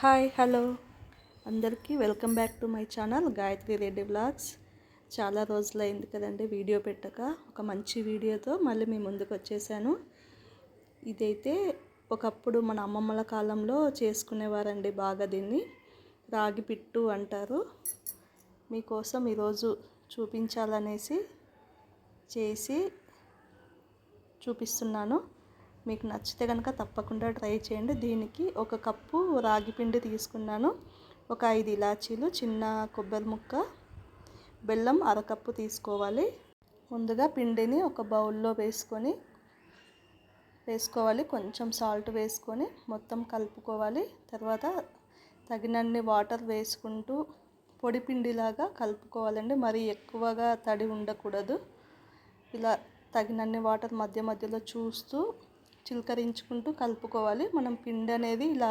Hi hello. అందరికీ welcome back to my channel Gayathri Reddy vlogs చాలా రోజులైంది కదండి వీడియో పెట్టక. ఒక మంచి వీడియోతో మళ్ళీ మీ ముందుకు వచ్చేసాను. ఇదైతే ఒకప్పుడు మన అమ్మమ్మల కాలంలో చేసుకునేవారండి బాగా దీన్ని. రాగి పిట్టు అంటారు. మీకోసం ఈరోజు చూపించాలనేసి చేసి చూపిస్తున్నాను. మీకు నచ్చితే కనుక తప్పకుండా ట్రై చేయండి. దీనికి ఒక కప్పు రాగి పిండి తీసుకున్నాను. ఒక ఐదు ఇలాచీలు చిన్న కొబ్బరి ముక్క బెల్లం అరకప్పు తీసుకోవాలి. ముందుగా పిండిని ఒక బౌల్లో వేసుకొని వేసుకోవాలి. కొంచెం సాల్ట్ వేసుకొని మొత్తం కలుపుకోవాలి. తర్వాత తగినన్ని వాటర్ వేసుకుంటూ పొడి పిండిలాగా కలుపుకోవాలండి. మరి ఎక్కువగా తడి ఉండకూడదు. ఇలా తగినన్ని వాటర్ మధ్య మధ్యలో చూస్తూ చిలకరించుకుంటూ కలుపుకోవాలి. మనం పిండి అనేది ఇలా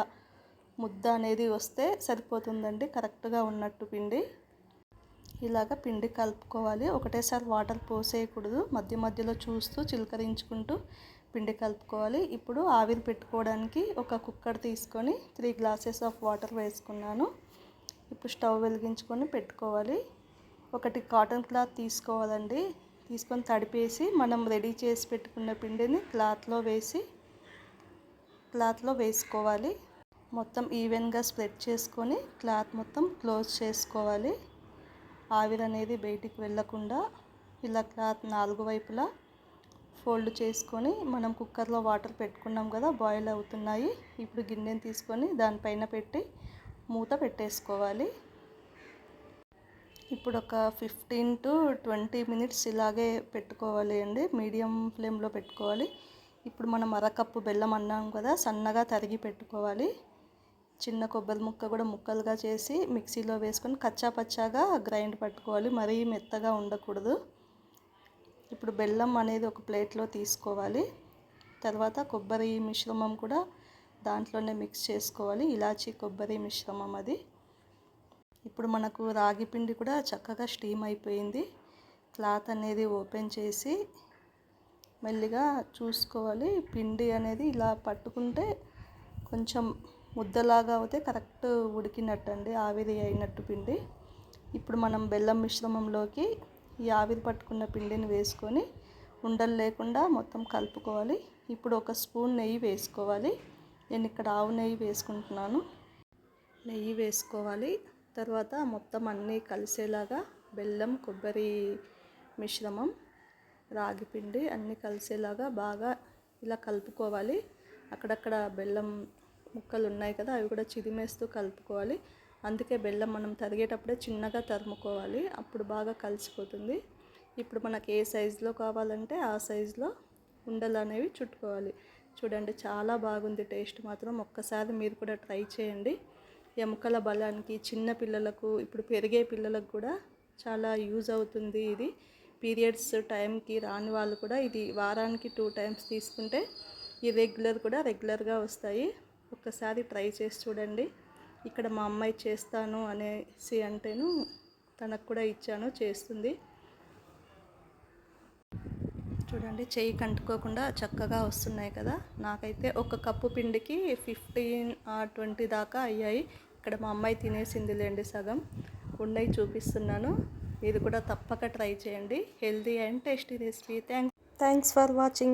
ముద్ద అనేది వస్తే సరిపోతుందండి. కరెక్ట్గా ఉన్నట్టు పిండి. ఇలాగ పిండి కలుపుకోవాలి. ఒకటేసారి వాటర్ పోసేయకూడదు. మధ్య మధ్యలో చూస్తూ చిలకరించుకుంటూ పిండి కలుపుకోవాలి. ఇప్పుడు ఆవిరి పెట్టుకోవడానికి ఒక కుక్కర్ తీసుకొని త్రీ గ్లాసెస్ ఆఫ్ వాటర్ వేసుకున్నాను. ఇప్పుడు స్టవ్ వెలిగించుకొని పెట్టుకోవాలి. ఒకటి కాటన్ క్లాత్ తీసుకోవాలండి. తీసుకొని తడిపేసి మనం రెడీ చేసి పెట్టుకున్న పిండిని క్లాత్లో వేసి క్లాత్లో వేసుకోవాలి. మొత్తం ఈవెన్గా స్ప్రెడ్ చేసుకొని క్లాత్ మొత్తం క్లోజ్ చేసుకోవాలి. ఆవిరి అనేది బయటికి వెళ్ళకుండా ఇలా క్లాత్ నాలుగు వైపులా ఫోల్డ్ చేసుకొని మనం కుక్కర్లో వాటర్ పెట్టుకున్నాం కదా బాయిల్ అవుతున్నాయి. ఇప్పుడు గిన్నెని తీసుకొని దానిపైన పెట్టి మూత పెట్టేసుకోవాలి. ఇప్పుడు ఒక ఫిఫ్టీన్ టు ట్వంటీ మినిట్స్ ఇలాగే పెట్టుకోవాలి అండి. మీడియం ఫ్లేమ్లో పెట్టుకోవాలి. ఇప్పుడు మనం అరకప్పు బెల్లం అన్నాం కదా సన్నగా తరిగి పెట్టుకోవాలి. చిన్న కొబ్బరి ముక్క కూడా ముక్కలుగా చేసి మిక్సీలో వేసుకొని కచ్చా పచ్చాగా గ్రైండ్ పట్టుకోవాలి. మరీ మెత్తగా ఉండకూడదు. ఇప్పుడు బెల్లం అనేది ఒక ప్లేట్లో తీసుకోవాలి. తర్వాత కొబ్బరి మిశ్రమం కూడా దాంట్లోనే మిక్స్ చేసుకోవాలి. ఇలాచీ కొబ్బరి మిశ్రమం అది. ఇప్పుడు మనకు రాగి పిండి కూడా చక్కగా స్టీమ్ అయిపోయింది. క్లాత్ అనేది ఓపెన్ చేసి మెల్లిగా చూసుకోవాలి. పిండి అనేది ఇలా పట్టుకుంటే కొంచెం ముద్దలాగా అవుతే కరెక్ట్ ఉడికినట్టు అండి ఆవిరి అయినట్టు పిండి. ఇప్పుడు మనం బెల్లం మిశ్రమంలోకి ఈ ఆవిరి పట్టుకున్న పిండిని వేసుకొని ఉండలు లేకుండా మొత్తం కలుపుకోవాలి. ఇప్పుడు ఒక స్పూన్ నెయ్యి వేసుకోవాలి. నేను ఇక్కడ ఆవు నెయ్యి వేసుకుంటున్నాను. నెయ్యి వేసుకోవాలి. తర్వాత మొత్తం అన్నీ కలిసేలాగా బెల్లం కొబ్బరి మిశ్రమం రాగి పిండి అన్నీ కలిసేలాగా బాగా ఇలా కలుపుకోవాలి. అక్కడక్కడ బెల్లం ముక్కలు ఉన్నాయి కదా అవి కూడా చిదిమేస్తూ కలుపుకోవాలి. అందుకే బెల్లం మనం తరిగేటప్పుడే చిన్నగా తరుముకోవాలి. అప్పుడు బాగా కలిసిపోతుంది. ఇప్పుడు మనకి ఏ సైజులో కావాలంటే ఆ సైజులో ఉండలు అనేవి చుట్టుకోవాలి. చూడండి చాలా బాగుంది టేస్ట్ మాత్రం. ఒక్కసారి మీరు కూడా ట్రై చేయండి. ఎముకల బలానికి చిన్న పిల్లలకు ఇప్పుడు పెరిగే పిల్లలకు కూడా చాలా యూజ్ అవుతుంది ఇది. పీరియడ్స్ టైంకి రాని వాళ్ళు కూడా ఇది వారానికి టూ టైమ్స్ తీసుకుంటే ఈ రెగ్యులర్ కూడా రెగ్యులర్గా వస్తాయి. ఒక్కసారి ట్రై చేసి చూడండి. ఇక్కడ మా అమ్మాయి చేస్తాను అనేసి అంటేను తనకు కూడా ఇచ్చాను చేస్తుంది. చూడండి చెయ్యి కంటుకోకుండా చక్కగా వస్తున్నాయి కదా. నాకైతే ఒక కప్పు పిండికి ఫిఫ్టీన్ ట్వంటీ దాకా అయ్యాయి. ఇక్కడ మా అమ్మాయి తినేసిందిలేండి సగం. ఉన్నాయి చూపిస్తున్నాను. ఇది కూడా తప్పక ట్రై చేయండి. Healthy and tasty recipe. Thanks thanks for watching